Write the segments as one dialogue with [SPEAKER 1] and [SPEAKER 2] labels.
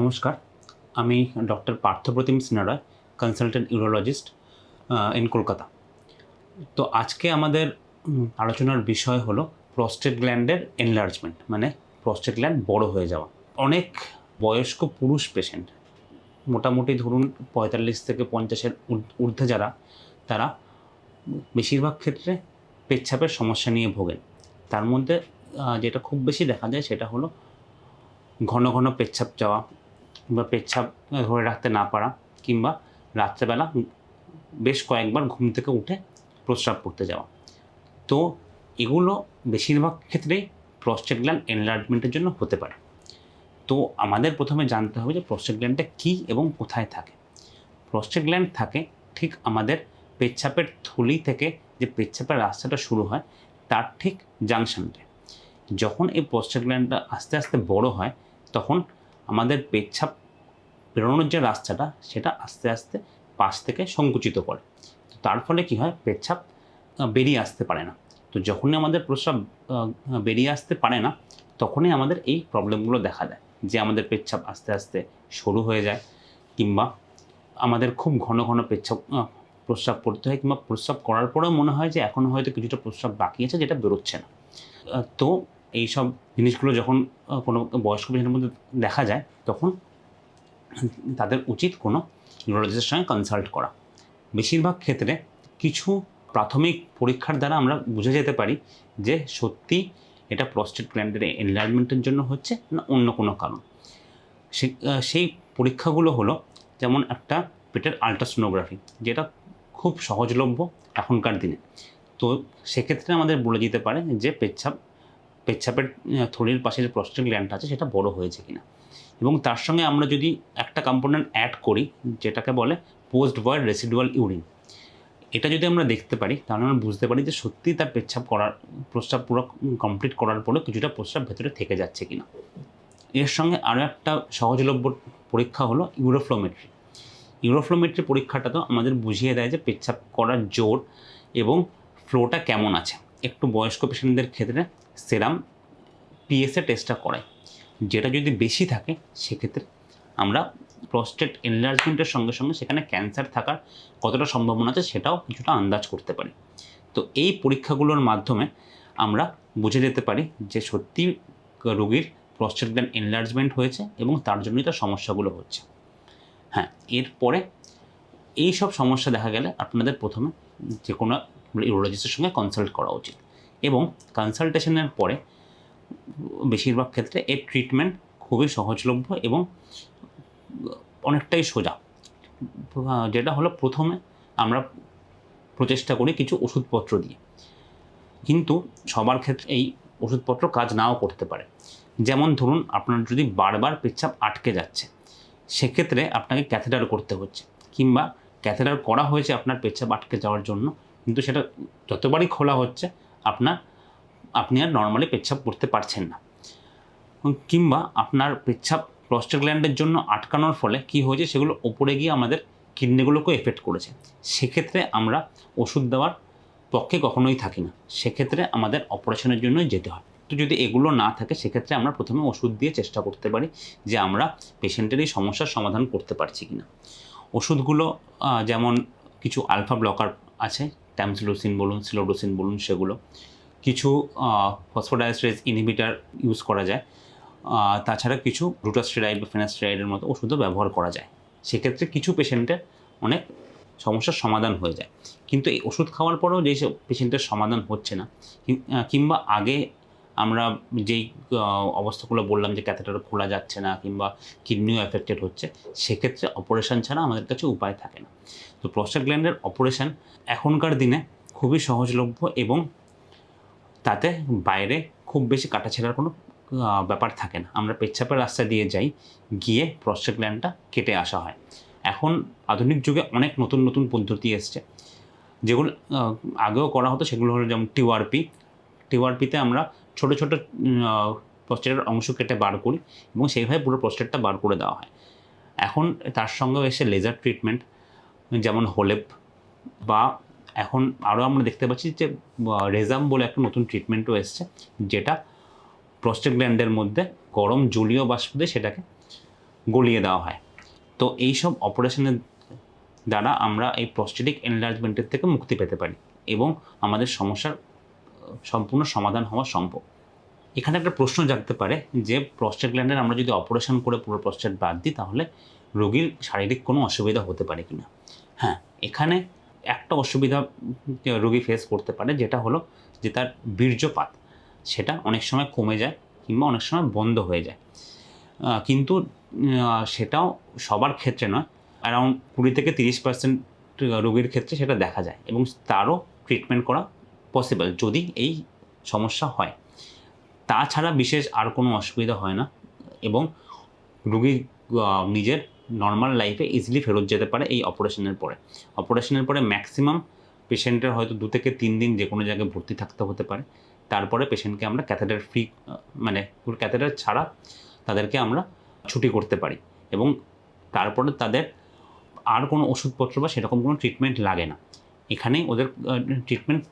[SPEAKER 1] নমস্কার। আমি doctor Parthapratim Sinharoy consultant urologist in Kolkata. তো আজকে আমাদের আলোচনার বিষয় হলো প্রস্টেট গ্ল্যান্ডের এনলার্জমেন্ট মানে প্রস্টেট গ্ল্যান্ড বড় হয়ে যাওয়া। অনেক বয়স্ক পুরুষ পেশেন্ট মোটামুটি ধরুন পঁয়তাল্লিশ থেকে পঞ্চাশের ঊর্ধ্বে যারা, তারা বেশিরভাগ ক্ষেত্রে পেচ্ছাপের সমস্যা নিয়ে ভোগেন। তার মধ্যে যেটা খুব বেশি দেখা যায় সেটা হলো ঘন ঘন পেচ্ছাপ যাওয়া কিংবা পেচ্ছাপ ধরে রাখতে না পারা কিংবা রাত্রেবেলা বেশ কয়েকবার ঘুম থেকে উঠে প্রস্রাব করতে যাওয়া। তো এগুলো বেশিরভাগ ক্ষেত্রেই প্রস্টেট গ্ল্যান্ড এনলার্জমেন্টের জন্য হতে পারে। তো আমাদের প্রথমে জানতে হবে যে প্রস্টেট গ্ল্যান্ডটা কী এবং কোথায় থাকে। প্রস্টেট গ্ল্যান্ড থাকে ঠিক আমাদের পেচ্ছাপের থলি থেকে যে পেচ্ছাপের রাস্তাটা শুরু হয় তার ঠিক জাংশনটে যখন এই প্রস্টেট গ্ল্যান্ডটা আস্তে আস্তে বড় হয় তখন আমাদের পেচ্ছাপ বেরোনোর যে রাস্তাটা, সেটা আস্তে আস্তে পাশ থেকে সংকুচিত করে। তো তার ফলে কি হয়? পেচ্ছাপ বেরিয়ে আসতে পারে না। তো যখনই আমাদের প্রস্রাব বেরিয়ে আসতে পারে না, তখনই আমাদের এই প্রবলেমগুলো দেখা দেয়। যে আমাদের পেচ্ছাপ আস্তে আস্তে সরু হয়ে যায়, কিংবা আমাদের খুব ঘন ঘন পেচ্ছাপ প্রস্রাব করতে হয়, কিংবা প্রস্রাব করার পরেও মনে হয় যে এখনও হয়তো কিছুটা প্রস্রাব বাকি আছে, যেটা বেরোচ্ছে না। তো এই সব জিনিসগুলো যখন কোনো বয়স্ক পেশেন্টের মধ্যে দেখা যায়, তখন তাদের উচিত কোনো নিউরোলজিস্টের সঙ্গে কনসাল্ট করা। বেশিরভাগ ক্ষেত্রে কিছু প্রাথমিক পরীক্ষার দ্বারা আমরা বুঝে যেতে পারি যে সত্যি এটা প্রস্টেট গ্ল্যান্ডের এনলার্জমেন্টের জন্য হচ্ছে না অন্য কোনো কারণ। সেই পরীক্ষাগুলো হলো যেমন একটা পেটের আলট্রাসোনোগ্রাফি যেটা খুব সহজলভ্য এখনকার দিনে। তো সেক্ষেত্রে আমাদের বলে দিতে পারে যে পেচ্ছাপ পেচ্ছাপের থলির পাশে যে প্রস্টেট গ্ল্যান্ড আছে, সেটা বড় হয়েছে কিনা। এবং তার সঙ্গে আমরা যদি একটা কম্পোনেন্ট অ্যাড করি, যেটাকে বলে পোস্ট ভয়েড রেসিডুয়াল ইউরিন এটা যদি আমরা দেখতে পারি, তাহলে আমরা বুঝতে পারি যে সত্যি তার পেচ্ছাপ করার, প্রস্রাব পুরো কমপ্লিট করার পরে কিছুটা প্রস্রাব ভেতরে থেকে যাচ্ছে কিনা। এর সঙ্গে আরও একটা সহজলভ্য পরীক্ষা হলো ইউরোফ্লোমেট্রি ইউরোফ্লোমেট্রি পরীক্ষাটা তো আমাদের বুঝিয়ে দেয় যে পেচ্ছাপ করার জোর এবং ফ্লোটা কেমন আছে। একটু বয়স্ক পেশেন্টদের ক্ষেত্রে সেরাম পিএসএ টেস্টটা করায় যেটা যদি বেশি থাকে, সেক্ষেত্রে আমরা প্রস্টেট এনলার্জমেন্টের সঙ্গে সঙ্গে সেখানে ক্যান্সার থাকার কতটা সম্ভাবনা আছে সেটাও কিছুটা আন্দাজ করতে পারি। তো এই পরীক্ষাগুলোর মাধ্যমে আমরা বুঝে যেতে পারি যে সত্যি রোগীর প্রস্টেট গ্ল্যান্ড এনলার্জমেন্ট হয়েছে এবং তার জন্যই তার সমস্যাগুলো হচ্ছে। হ্যাঁ এরপরে এই সব সমস্যা দেখা গেলে আপনাদের প্রথমে যে কোনো ইউরোলজিস্টের সঙ্গে কনসাল্ট করা উচিত। এবং কনসালটেশনের পরে বেশিরভাগ ক্ষেত্রে এর ট্রিটমেন্ট খুবই সহজলভ্য এবং অনেকটাই সোজা। যেটা হলো প্রথমে আমরা প্রচেষ্টা করি কিছু ওষুধপত্র দিয়ে। কিন্তু সবার ক্ষেত্রে এই ওষুধপত্র কাজ নাও করতে পারে। যেমন ধরুন, আপনার যদি বারবার পেচ্ছাপ আটকে যাচ্ছে, সেক্ষেত্রে আপনাকে ক্যাথেটার করতে হচ্ছে কিংবা ক্যাথেটার করা হয়েছে আপনার পেচ্ছাপ আটকে যাওয়ার জন্য কিন্তু সেটা যতবারই খোলা হচ্ছে, আপনার, আপনি আর নর্মালি পেচ্ছাপ করতে পারছেন না। কিংবা আপনার পেচ্ছাপ প্রস্টেট গ্ল্যান্ডের জন্য আটকানোর ফলে কি হয়েছে, সেগুলো ওপরে গিয়ে আমাদের কিডনিগুলোকেও এফেক্ট করেছে। সেক্ষেত্রে আমরা ওষুধ দেওয়ার পক্ষে কখনোই থাকি না। সেক্ষেত্রে আমাদের অপারেশনের জন্যই যেতে হয়। তো যদি এগুলো না থাকে, সেক্ষেত্রে আমরা প্রথমে ওষুধ দিয়ে চেষ্টা করতে পারি যে আমরা পেশেন্টের এই সমস্যার সমাধান করতে পারছি কি না ওষুধগুলো যেমন কিছু আলফা ব্লকার আছে ট্যামসিলোসিন বলুন সিলোডোসিন বলুন, সেগুলো। কিছু ফসফোডাইস্ট্রেজ ইনহিবিটার ইউজ করা যায়। তাছাড়া কিছু রুটাস্টেরাইড বা ফেনাস্টেরাইডের মতো ওষুধও ব্যবহার করা যায়। সেক্ষেত্রে কিছু পেশেন্টের অনেক সমস্যার সমাধান হয়ে যায়। কিন্তু এই ওষুধ খাওয়ার পরেও যেই সব পেশেন্টের সমাধান হচ্ছে না কিংবা আগে আমরা যেই অবস্থাগুলো বললাম যে ক্যাথেটার খোলা যাচ্ছে না কিংবা কিডনিও এফেক্টেড হচ্ছে, সেক্ষেত্রে অপারেশন ছাড়া আমাদের কাছে উপায় থাকে না। তো প্রস্টেট গ্ল্যান্ডের অপারেশন এখনকার দিনে খুবই সহজলভ্য এবং তাতে বাইরে খুব বেশি কাটাছেড়ার কোনো ব্যাপার থাকে না। আমরা পেচ্ছাপের রাস্তা দিয়ে যাই, গিয়ে প্রস্টেট গ্ল্যান্ডটা কেটে আসা হয়। এখন আধুনিক যুগে অনেক নতুন নতুন পদ্ধতি এসছে। যেগুলো আগেও করা হতো সেগুলো হলো যেমন টিওআরপি টিওআরপিতে আমরা ছোটো ছোটো প্রস্টেটের অংশ কেটে বার করি এবং সেইভাবে পুরো প্রস্টেটটা বার করে দেওয়া হয়। এখন তার সঙ্গেও এসে লেজার ট্রিটমেন্ট যেমন হোলেপ বা এখন আরও আমরা দেখতে পাচ্ছি যে রেজাম বলে একটা নতুন ট্রিটমেন্টও এসছে, যেটা প্রস্টেট গ্ল্যান্ডের মধ্যে গরম জলীয় বাষ্প দিয়ে সেটাকে গলিয়ে দেওয়া হয়। তো এই সব অপারেশনের দ্বারা আমরা এই প্রস্টেটিক এনলার্জমেন্টের থেকে মুক্তি পেতে পারি এবং আমাদের সমস্যার সম্পূর্ণ সমাধান হওয়া সম্ভব। এখানে একটা প্রশ্ন জাগতে পারে যে প্রস্টেট গ্ল্যান্ডের আমরা যদি অপারেশন করে পুরো প্রস্টেট বাদ দিই, তাহলে রোগীর শারীরিক কোনো অসুবিধা হতে পারে কিনা? হ্যাঁ এখানে একটা অসুবিধা রোগী ফেস করতে পারে, যেটা হলো যে তার বীর্যপাত। সেটা অনেক সময় কমে যায় কিংবা অনেক সময় বন্ধ হয়ে যায়। কিন্তু সেটাও সবার ক্ষেত্রে নয়। অ্যারাউন্ড কুড়ি থেকে তিরিশ পার্সেন্ট রোগীর ক্ষেত্রে সেটা দেখা যায় এবং তারও ট্রিটমেন্ট করা পসিবল যদি এই সমস্যা হয়। তাছাড়া বিশেষ আর কোনো অসুবিধা হয় না এবং রুগী নিজের নর্মাল লাইফে ইজিলি ফেরত যেতে পারে এই অপারেশনের পরে। অপারেশনের পরে ম্যাক্সিমাম পেশেন্টের হয়তো দু থেকে তিন দিন যে কোনো জায়গায় ভর্তি থাকতে হতে পারে। তারপরে পেশেন্টকে আমরা ক্যাথেটার ফ্রি মানে ক্যাথেটার ছাড়া তাদেরকে আমরা ছুটি করতে পারি এবং তারপরে তাদের আর কোনো ওষুধপত্র বা সেরকম কোনো ট্রিটমেন্ট লাগে না। এখানেই ওদের ট্রিটমেন্ট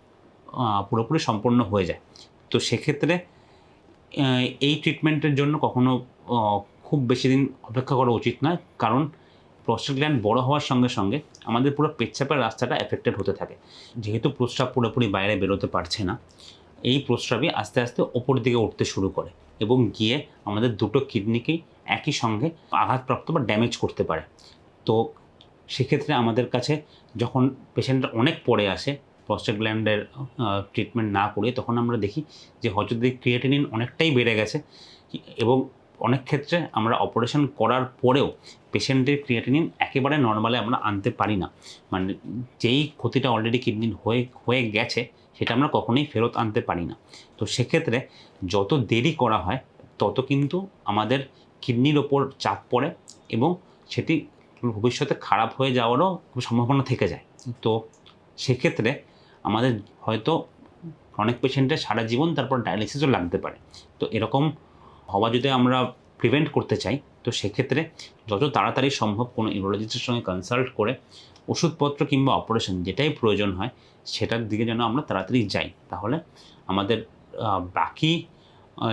[SPEAKER 1] পুরোপুরি সম্পন্ন হয়ে যায়। তো সেক্ষেত্রে এই ট্রিটমেন্টের জন্য কখনো খুব বেশি দিন অপেক্ষা করা উচিত নয়। কারণ প্রস্টেট গ্ল্যান্ড বড় হওয়ার সঙ্গে সঙ্গে আমাদের পুরো পেচ্ছাপের রাস্তাটা এফেক্টেড হতে থাকে। যেহেতু প্রস্রাব পুরোপুরি বাইরে বেরোতে পারছে না, এই প্রস্রাবই আস্তে আস্তে ওপর দিকে উঠতে শুরু করে এবং গিয়ে আমাদের দুটো কিডনিকেই একই সঙ্গে আঘাতপ্রাপ্ত বা ড্যামেজ করতে পারে। তো সেক্ষেত্রে আমাদের কাছে যখন পেশেন্টরা অনেক পড়ে আসে প্রস্টেট গ্ল্যান্ডের ট্রিটমেন্ট না করে তখন আমরা দেখি যে যদি ক্রিয়েটিনিন অনেকটাই বেড়ে গেছে। এবং অনেক ক্ষেত্রে আমরা অপারেশন করার পরেও পেশেন্টের ক্রিয়েটিনিন একেবারে নর্মালে আমরা আনতে পারি না। মানে যেই ক্ষতিটা অলরেডি কিডনির হয়ে হয়ে গেছে সেটা আমরা কখনোই ফেরত আনতে পারি না। তো সেক্ষেত্রে যত দেরি করা হয়, তত কিন্তু আমাদের কিডনির ওপর চাপ পড়ে এবং সেটি ভবিষ্যতে খারাপ হয়ে যাওয়ারও সম্ভাবনা থেকে যায়। তো সেক্ষেত্রে আমাদের হয়তো অনেক পেশেন্টের সারা জীবন তারপর ডায়ালিসিসও লাগতে পারে। তো এরকম হওয়া যদি আমরা প্রিভেন্ট করতে চাই, তো সেক্ষেত্রে যত তাড়াতাড়ি সম্ভব কোনো ইউরোলজিস্টের সঙ্গে কনসাল্ট করে ওষুধপত্র কিংবা অপারেশন যেটাই প্রয়োজন হয়, সেটার দিকে যেন আমরা তাড়াতাড়ি যাই। তাহলে আমাদের বাকি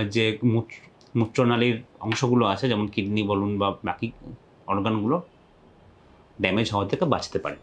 [SPEAKER 1] যে মূত্র- মূত্রনালীর অংশগুলো আছে, যেমন কিডনি বলুন বা বাকি অর্গানগুলো ড্যামেজ হওয়া থেকে বাঁচতে পারে।